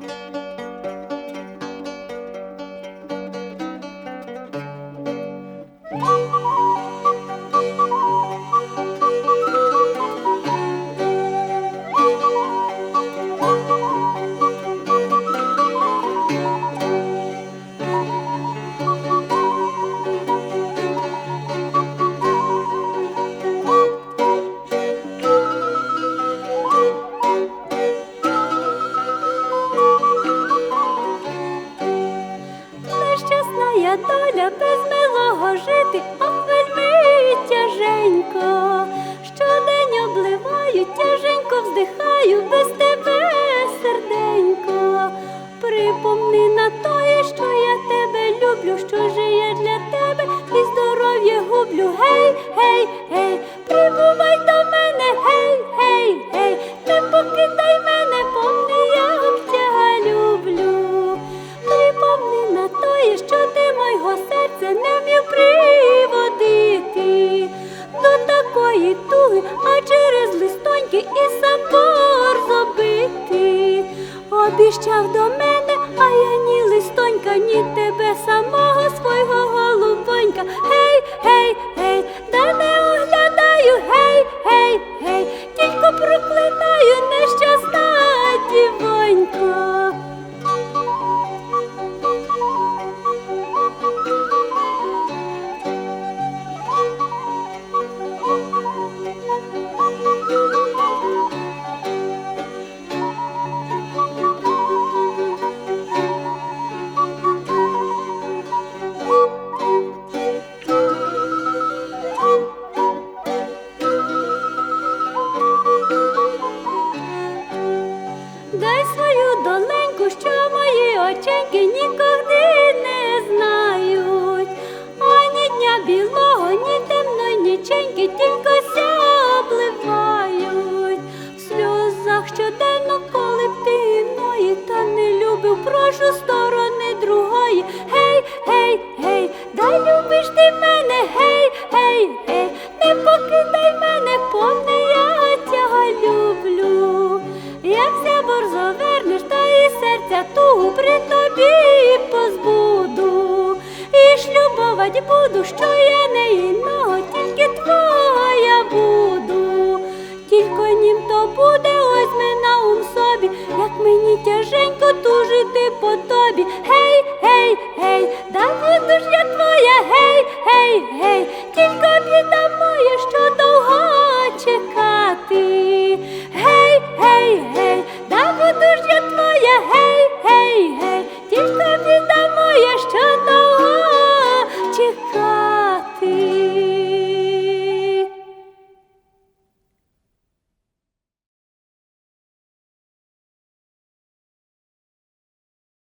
Música я доля без милого жити, ах, вельми тяженько. Щодень обливаю, тяженько вздихаю без тебе, серденько. Припомни на тоє, що я тебе люблю, що я для тебе і здоров'я гублю. Гей, гей, гей, прибувай до мене, гей, гей, гей, не покидай серця не вмів приводити до такої туги, а через листоньки і сапор забити. Обіщав до мене, а я ні листонька, ні тебе самого мої оченьки не знають. Ані дня білого, ні темної ніченьки, тільки ся обливають. В сльозах щоденно, коли іної, та не любив, прошу сторони другої. Гей, гей, гей, дай любиш ти мене, гей, гей, гей, не покидай серця тугу при тобі позбуду. І шлюбовать буду, що я не іного, тільки твоя буду. Тільки нім то буде, ось ми на ум собі, як мені тяженько тужити по тобі. good.